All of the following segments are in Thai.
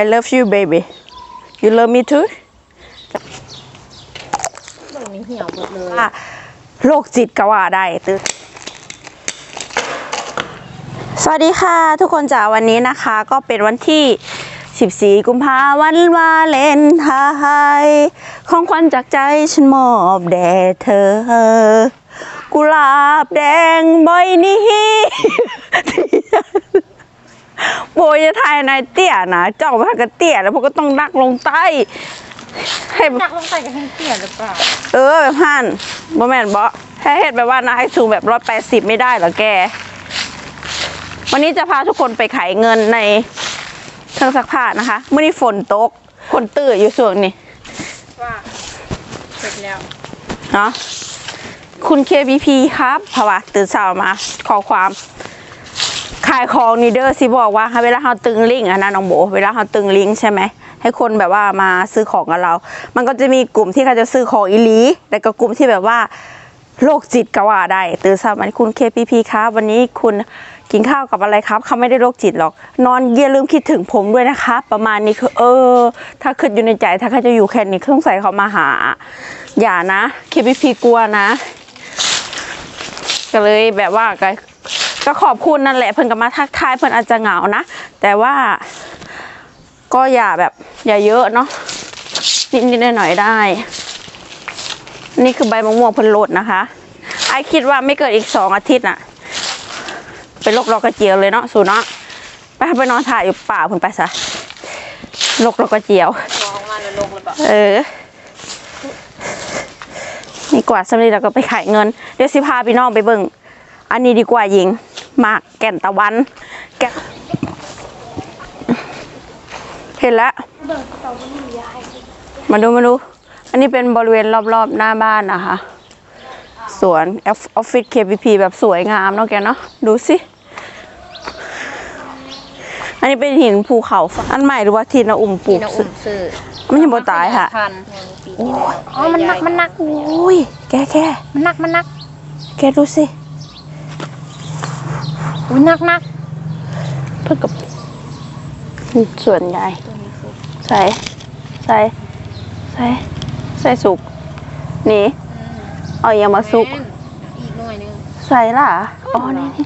I love you baby you love me too เบิ่งนี่เหี่ยวหมดเลยว่าโรคจิตก็ว่าได้ตึกสวัสดีค่ะ ทุกคนจ๋าวันนี้นะคะก็เป็นวันที่ 14 กุมภาวันวาเลนไทน์ของขวัญจากใจฉันมอบแด่เธอ กุหลาบแดงใบนี้ โบยจะทายนายเตี้ยนะเจ้าพากระเตี้ยแล้วพวกก็ต้องดักลงใต้ให้นักลงไปกับทั้งเตี้ยหรือเปล่าเออแบบหันบ่แม่นบ่ให้เฮ็ดแบบว่านะให้สูงแบบร้อยแปดสิบไม่ได้เหรอแก วันนี้จะพาทุกคนไปขายเงินในเครื่องซักผ้านะคะเมื่อนี้ฝนตกคนตื่นอยู่ส่วนนี้ว่าเสร็จแล้วเนาะคุณ KBP ครับเพราะว่าตื่นเช้ามาขอความขายของนี่เด้อสิบอกว่าเวลาเราตึงลิงก์อะนะน้องโบเวลาเราตึงลิงก์ใช่ไหมให้คนแบบว่ามาซื้อของกับเรา มันก็จะมีกลุ่มที่เขาจะซื้อของอีลีแต่ก็กลุ่มที่แบบว่าโรคจิตก็ว่าได้ตื่นเช้ามาคุณ KPP ครับวันนี้คุณกินข้าวกับอะไรครับเขาไม่ได้โรคจิตหรอก นอนอย่าลืมคิดถึงผมด้วยนะครับประมาณนี้คือเออ ถ้าคิดอยู่ในใจ ถ้าเขาจะอยู่แค่นี้เครื่องใส่เขามาหา อย่านะ KPP กลัวนะ ก็เลยแบบว่าก็ ก็ขอบคุณนั่นแหละเพิ่นก็มาทักทายเพิ่นอาจจะเหงานะ แต่ว่าก็อย่าแบบอย่าเยอะเนาะนิดๆหน่อยๆได้ นี่คือใบมะม่วงเพิ่นลดนะคะไอคิดว่าไม่เกินอีกสองอาทิตย์น่ะ เป็นโรคดอกกระเจียวเลยเนาะสูเนาะไปไปนอนถ่ายอยู่ป่าเพิ่นไปซะโรคดอกกระเจียวมองมาแล้วลงหรือเปล่าเออนี่กว่าสำลีเราก็ไปขายเงิน เดี๋ยวสิพาพี่น้องไปเบิ่ง อันนี้ดีกว่าหญิง หมากแก่นตะวันแก่นเห็นแล้วมาดูมาดู อันนี้เป็นบริเวณรอบๆหน้าบ้านนะคะ สวนออฟฟิศ KPP แบบสวยงามเนาะแกเนาะดูสิ อันนี้เป็นหินภูเขาอันใหม่หรือว่าที่นาอุ่มปลูปีกนอุ่มซื้อไม่ใช่โบตายค่ะพันปีที่แล้วอ๋อมันหนักมันหนักโอ้ยแกแกมันหนักมันหนัก แกดูสิ อุ้ยหนักหนักเพื่อกับส่วนใหญ่ใส่ใส่ใส่ใส่สุกนี่เอาอย่ามาสุกแม่นอีกหน่อยนึงใส่ล่ะอ๋อนี่นี่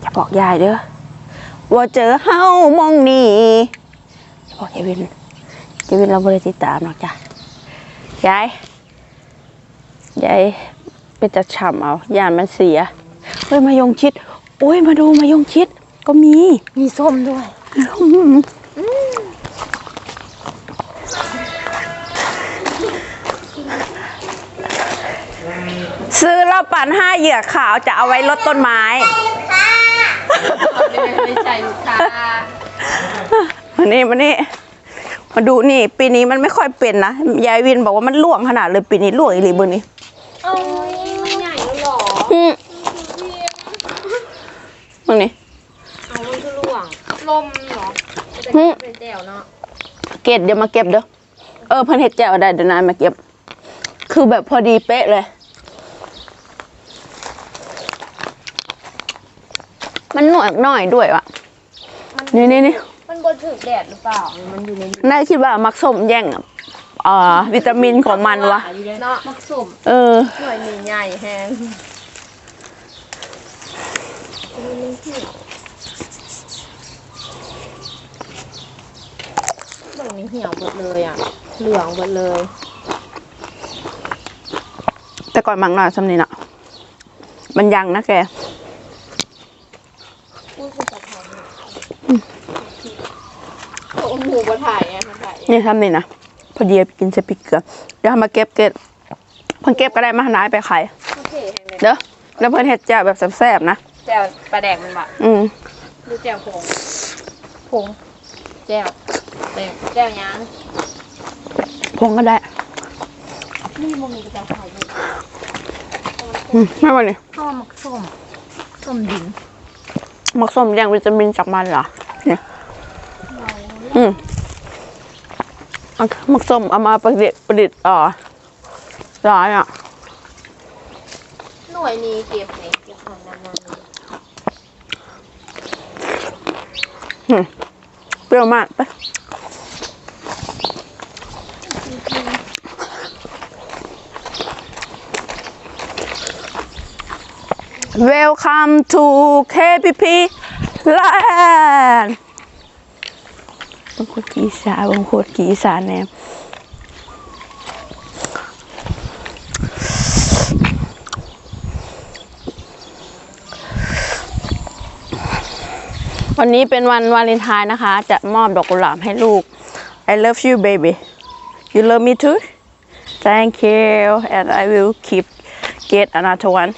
อย่าบอกยายเด้อว่าเจอเฮามองนี่อย่าบอกยายวินยายวินเราบริติดตามหรอกจ้ะยายยายเป็นจะฉ่ำเอายานมันเสียเฮ้ยมายงชิดโอ้ยมาดูมายงชิดก็มีมีส้มด้วยซื้อรอบปั่นห้าเหยื่อขาวจะเอาไว้ลดต้นไม้ไม่ใช่ลูกค้ามานี่มานี่มาดูนี่ ปีนี้มันไม่ค่อยเป็นนะ ยายวินบอกว่ามันล่วงขนาดเลยปีนี้ล่วงอีหลีเบอร์นี้โอ้ยมันใหญ่แล้วเหรออืมมึ งนี่เอามันคือล่วงลมเหรอจะหึเป็นแจ่วเนาะเก็บเดี๋ยวมาเก็บเด้อเออเพิ่นเฮ็ดแจ่วได้เดี๋ยวนายมาเก็บ คือแบบพอดีเป๊ะเลย มันหน่อยหน่อยด้วยว่ะนี่นี่นี่มันบนถึกแดดหรือเปล่า มันอยู่ในนายคิดว่ามักส้มแย่งอ่าวิตามินของมันวะเนาะมักสุ่มเออหน่วยมีใหญ่แฮง เบิ่งนี่เหี่ยวหมดเลยอะ เหลืองหมดเลย แต่ก่อนมักหน่อยสำนี้น่ะ มันยังนะแกโอ้หมูมาถ่ายไงมาถ่ายนี่ทำนี่นะ พอดีไปกินเสปิกเกลือเดี๋ยวเอามาเก็บเก็บเพิ่นเก็บก็ได้มาหานายไปขายโอเคแฮงเลยเด้อแล้วเพิ่นเฮ็ดแจ่วแบบแซ่บๆนะ แจ่วปลาแดกมันบะอืมดูแจ่วผงผงแจ่วแดงแจ่วยังพงก็ได้นี่มันมีแจ่วขายอยู่อืมไม่ว่านี่ข้าวมักส้มส้มดินมักส้มแย่งวิตามินจากมันเหรอเนี่ยอืมเอามักส้มเอามาประดิษฐ์ประดิษฐ์อ่อร้ายอะหน่วยนี้เก็บไหนเก็บของนานๆ อืมปี เปรี้ยวมากไปเวลคัมทูเคพีพีแลนด์บางคนกีสาบางคนกีสาแนม วันนี้เป็นวันวาเลนไทน์นะคะ จะมอบดอกกุหลาบให้ลูก I love you baby you love me too thank you and I will keep get another one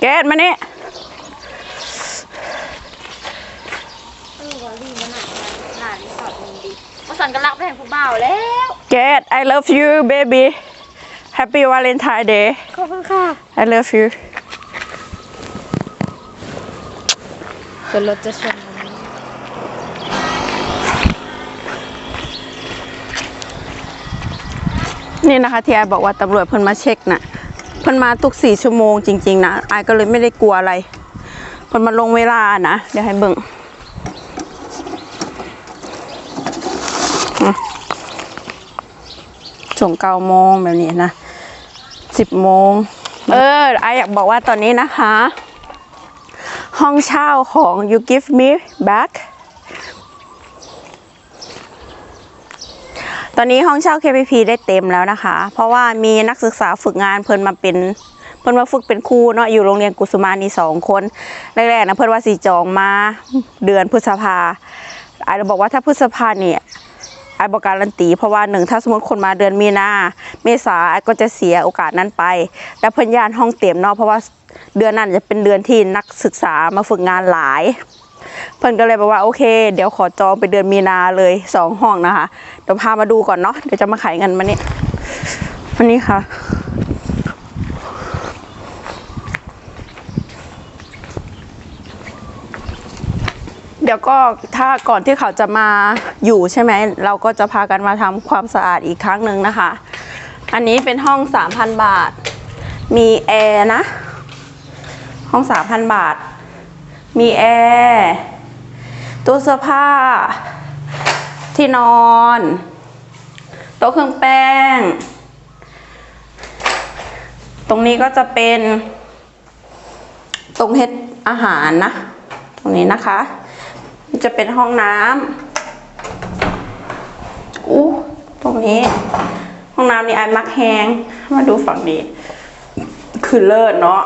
เกดมานี่เออวอลลี่มันหนักหนารีสอร์ทมึงดิมาสั่นกันรักไปแห่งผู้บ่าวแล้วเกด I love you baby Happy Valentine Day ขอบคุณค่ะ I love you เกิดรถจะชนกันนี่นะคะที่ไอบอกว่าตำรวจเพิ่นมาเช็คน่ะเพิ่นมาทุกสี่ชั่วโมงจริง ๆ นะไอก็เลยไม่ได้กลัวอะไรเพิ่นมาลงเวลานะเดี๋ยวให้เบิ่งอะช่วงเก้าโมงแบบนี้นะสิบโมง เออไออยากบอกว่าตอนนี้นะคะ ห้องเช่าของ you give me back ตอนนี้ห้องเช่า KPP ได้เต็มแล้วนะคะ เพราะว่ามีนักศึกษาฝึกงานเพิ่นมาเป็นเพิ่นมาฝึกเป็นครูเนาะอยู่โรงเรียนกุสุมานีสองคนแรกๆนะเพิ่นว่าสีจองมาเดือนพฤษภาไอ้บอกว่าถ้าพฤษภาเนี่ยไอ้บอกการันตีเพราะว่าหนึ่งถ้าสมมติคนมาเดือนมีนาเมษาไอ้ก็จะเสียโอกาสนั้นไป แล้วเพิ่นย่านห้องเต็มเนาะเพราะว่า เดือนนั้นจะเป็นเดือนที่นักศึกษามาฝึกงานหลาย เพิ่อนก็เลยบอกว่าโอเค เดี๋ยวขอจองไปเดือนมีนาเลยสองห้องนะคะเดี๋ยวพามาดูก่อนเนาะเดี๋ยวจะมาขายเงินมานี่วันนี้ค่ะเดี๋ยวก็ถ้าก่อนที่เขาจะมาอยู่ใช่ไหม เราก็จะพากันมาทำความสะอาดอีกครั้งหนึ่งนะคะ อันนี้เป็นห้องสามพันบาท มีแอร์นะ ห้องสามพันบาท มีแอร์ตู้เสื้อผ้า ที่นอนโต๊ะเครื่องแป้ง ตรงนี้ก็จะเป็นตรงเฮ็ดอาหารนะ ตรงนี้นะคะ จะเป็นห้องน้ำอู้ตรงนี้ ห้องน้ำนี่ไอมักแฮงมาดูฝั่งนี้ คือเลิศเนาะ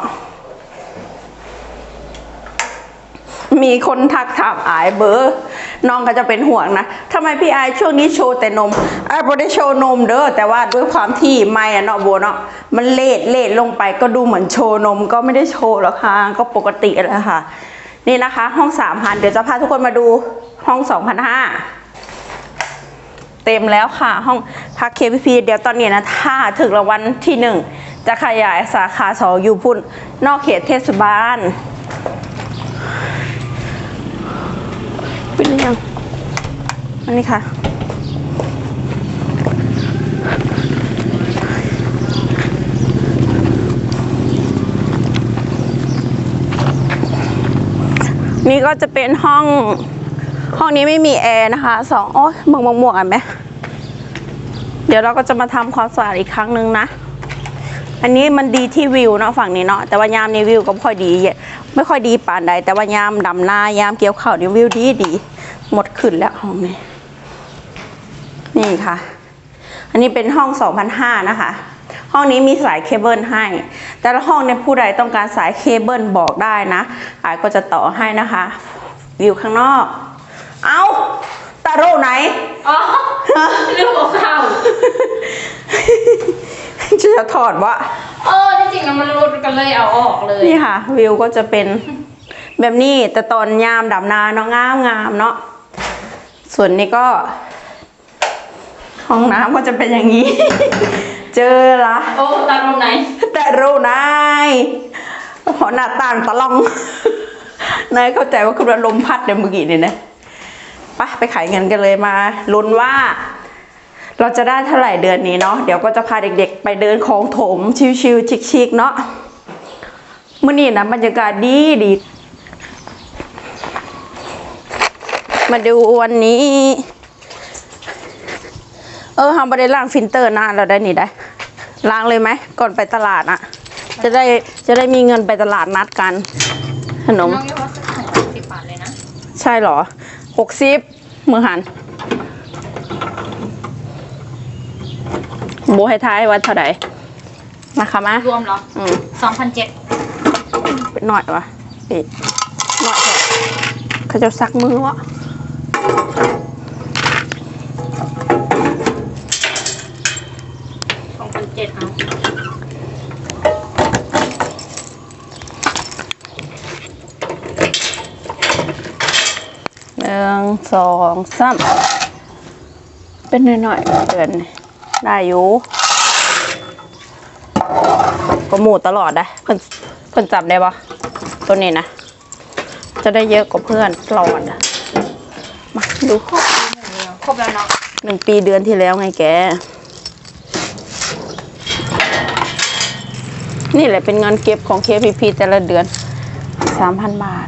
มีคนทักถามอายเบอร์น้องก็จะเป็นห่วงนะทำไมพี่อายช่วงนี้โชว์แต่นมไอ้ายบ่ได้โชว์นมเด้อแต่ว่าด้วยความที่ไม่อะเนาะโบเนาะมันเลดเลดลงไปก็ดูเหมือนโชว์นมก็ไม่ได้โชว์หรอกค่ะก็ปกติแหละค่ะ นี่นะคะ ห้องสามพันเดี๋ยวจะพาทุกคนมาดูห้องสองพันห้าเต็มแล้วค่ะ ห้องพักเคพีพีเดี๋ยวตอนนี้นะ ถ้าถึงรางวัลที่หนึ่งจะขยายสาขาสองอยู่พุ่น นอกเขตเทศบาล ปิดหรือยังอันนี้ค่ะ นี่ก็จะเป็นห้อง ห้องนี้ไม่มีแอร์นะคะสองโอ้ยมองมองมวกอะไหมเดี๋ยวเราก็จะมาทำความสะอาดอีกครั้งหนึ่งนะอันนี้มันดีที่วิวเนาะฝั่งนี้เนาะแต่ว่ายามนี้วิวก็ไม่ค่อยดี ไม่ค่อยดีปานใดแต่ว่ายามดำหน้ายามเกี่ยวข้าวนี่วิวดีดี หมดขึ้นแล้วห้องนี้ นี่ค่ะ อันนี้เป็นห้อง2,500นะคะ ห้องนี้มีสายเคเบิลให้ แต่ละห้องเนี่ยผู้ใดต้องการสายเคเบิลบอกได้นะอายก็จะต่อให้นะคะวิวข้างนอก เอาตาโร่ไหน อ๋อเรื่องของข้าวจะถอดวะเออที่จริงอะมันรุดกันเลยเอาออกเลย นี่ค่ะ วิวก็จะเป็นแบบนี้แต่ตอนยามดำนาเนาะงามงามเนาะ ส่วนนี้ก็ ห้องน้ำก็จะเป็นอย่างนี้ เจอละโอ้ตามตรงไหนแต่รู้นายเพราะหน้าต่างตะลองนายเข้าใจว่าคือลมพัดเดี๋ยวเมื่อกี้เนี่ยนะไปไปขายเงินกันเลยมาลุ้นว่า เราจะได้เท่าไหร่เดือนนี้เนาะเดี๋ยวก็จะพาเด็กๆ ไปเดินของถมชิวๆชิคๆเนาะมื่อนี้นะบรรยากาศดีดี มาดูวันนี้ เออทำประเด็นล้างฟิลเตอร์นานแล้วได้นี่ได้ ล้างเลยไหม ก่อนไปตลาดอะจะได้จะได้มีเงินไปตลาดนัดกัน ขนมน้องยี่ว่าสักสองสิบบาทเลยนะ ใช่เหรอหกสิบมือหันโบให้ท้ายวัดเท่าไหร่มาค่ะมารวมเหรออืมสองพันเจ็ดเป็นหน่อยวะนี่หน่อยเถอะเขาจะซักมือวะ พันเจ็ดเอาหนึ่งสองสามเป็นหน่อยๆเดือนได้อยู่ก็หมูตลอดได้เพิ่นเพิ่นจับได้ปะตัวนี้นะจะได้เยอะกว่าเพื่อนตลอดอะมาดูครบครบแล้วเนาะหนึ่งปีเดือนที่แล้วไงแก นี่แหละเป็นเงินเก็บของ KPP แต่ละเดือนสามพันบาท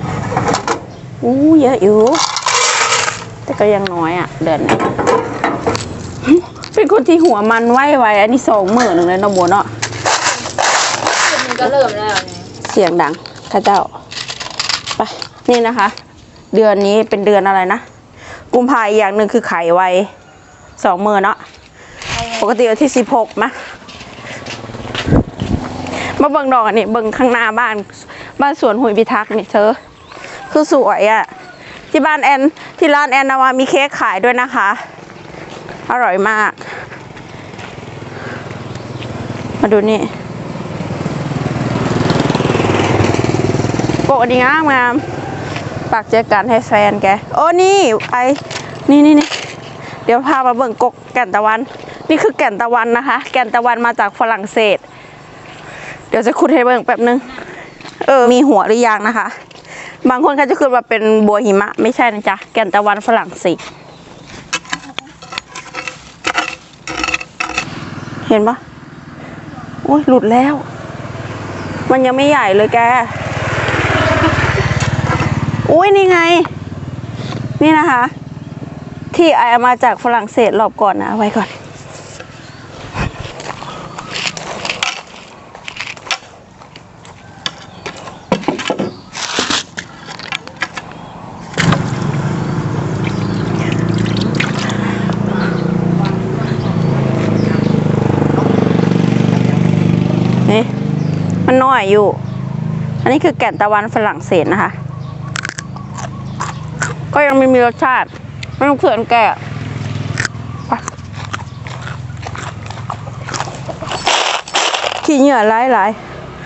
อู้เยอะอยู่ แต่ก็ยังน้อยอะ เดือนนี้เป็นคนที่หัวมันไหวไวอันนี้สองหมื่นหนึ่งเลยเนาะโบเนาะคืนนึงก็เริ่มแล้วเนี่ยเสียงดังข้าเจ้าไปนี่นะคะ เดือนนี้เป็นเดือนอะไรนะกุมภาอีกอย่างหนึ่งคือไขไวสองหมื่นเนาะปกติวันที่สิบหกมะ มาเบิ่งดอกอันนี้เบิ่งข้างหน้าบ้าน บ้านสวนหุยพิทักษ์นี่เธอ คือสวยอะ่ะ ที่บ้านแอนที่ร้านแอนนาวามีเค้กขายด้วยนะคะ อร่อยมาก มาดูนี่โปกอันนี้งามงามปากเจอกันให้แฟนแก โอ้นี่ไอนี่นี่นี่เดี๋ยวพามาเบิ่งกกแก่นตะวัน นี่คือแก่นตะวันนะคะ แก่นตะวันมาจากฝรั่งเศส ดี๋ยวจะขุดให้เบิ่งแป๊บนึง เออ มีหัวหรือยังนะคะ บางคนเขาจะคิดว่าเป็นบัวหิมะ ไม่ใช่นะจ๊ะ แก่นตะวันฝรั่งเศสเห็นปะโอ้ยหลุดแล้ว มันยังไม่ใหญ่เลยแก อุ้ยนี่ไง นี่นะคะ ที่ไอเอามาจากฝรั่งเศสรอบก่อนนะเอาไว้ก่อนนี่ มันน้อยอยู่ อันนี้คือแก่นตะวันฝรั่งเศสนะคะ ก็ยังไม่มีรสชาติ ไม่ต้องเขื่อนแก่ขี้เหงื่อไหลไหลาย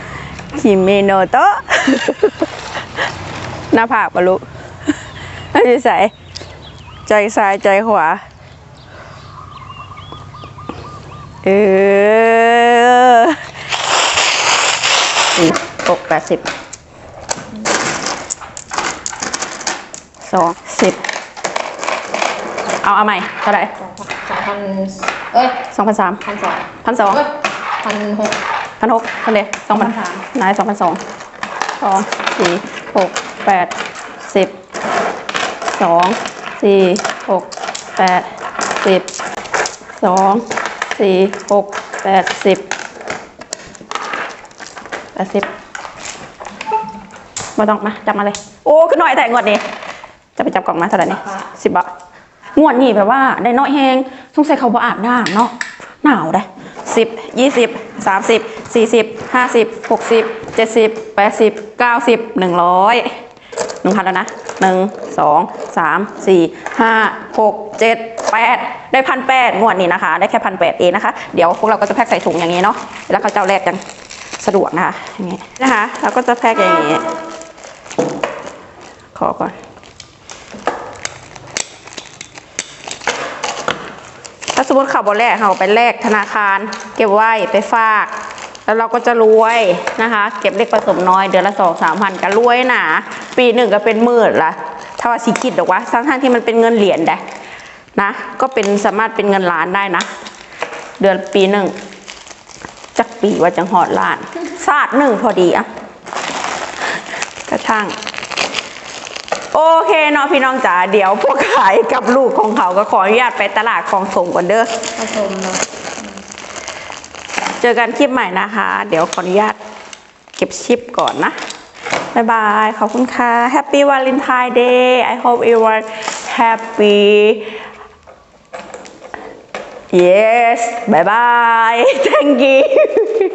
ๆขี้เมโนโตะหน้าผากปะลุน่าจะใส่ใจซ้ายใจขวา เออ ตกแปดสิบสองสิบเอาเอาใหม่เท่าไหร่สองพันเอ้ยสองพันสามพันสองพันสองเอ้ยพันหกพันหกพันเดียสองพันนายสองพันสองสองสี่หกแปดสิบสองสี่หกแปดสิบสองสี่หกแปดสิบแปดสิบ มาต้องมาจับมาเลย โอ้ขึ้นหน่อยแต่งวดนี้จะไปจับกล่องมาเท่าไหร่นี่สิบบาทงวดนี้แบบว่าได้น้อยแหงสงสัยเขาบ่อาบน้ำเนาะหนาวได้สิบยี่สิบสามสิบสี่สิบห้าสิบหกสิบเจ็ดสิบแปดสิบเก้าสิบหนึ่งร้อยหนึ่งพันแล้วนะหนึ่งสองสามสี่ห้าหกเจ็ดแปดได้พันแปดงวดนี้นะคะ ได้แค่พันแปดเองนะคะ เดี๋ยวพวกเราก็จะแพ็คใส่ถุงอย่างนี้เนาะแล้วเขาจะเอาแลกกันสะดวกนะคะอย่างนี้นะคะ เราก็จะแพ็คอย่างนี้ ขอก่อน ถ้าสมมติเขาบอแลกเขาไปแลกธนาคาร เก็บไว้ไปฝาก แล้วเราก็จะรวยนะคะ เก็บเล็กผสมน้อยเดือนละสองสามพันก็รวยหนาปีหนึ่งก็เป็นหมื่นละถ้าว่าสิคิดหรอกว่าทั้งท่านที่มันเป็นเงินเหรียญได้นะก็เป็นสามารถเป็นเงินล้านได้นะ เดือนปีหนึ่งจักปีว่าจังหอดล้าน ศาสตร์หนึ่งพอดีอะกระช่าง โอเคเนาะพี่น้องจ๋าเดี๋ยวพวกขายกับลูกของเขาก็ขออนุญาตไปตลาดคลองถมก่อนเด้อผสมเนาะเจอกันคลิปใหม่นะคะ เดี๋ยวขออนุญาตเก็บชิปก่อนนะบ๊ายบาย ขอบคุณค่ะ Happy Valentine Day I hope everyone happy yes bye bye thank you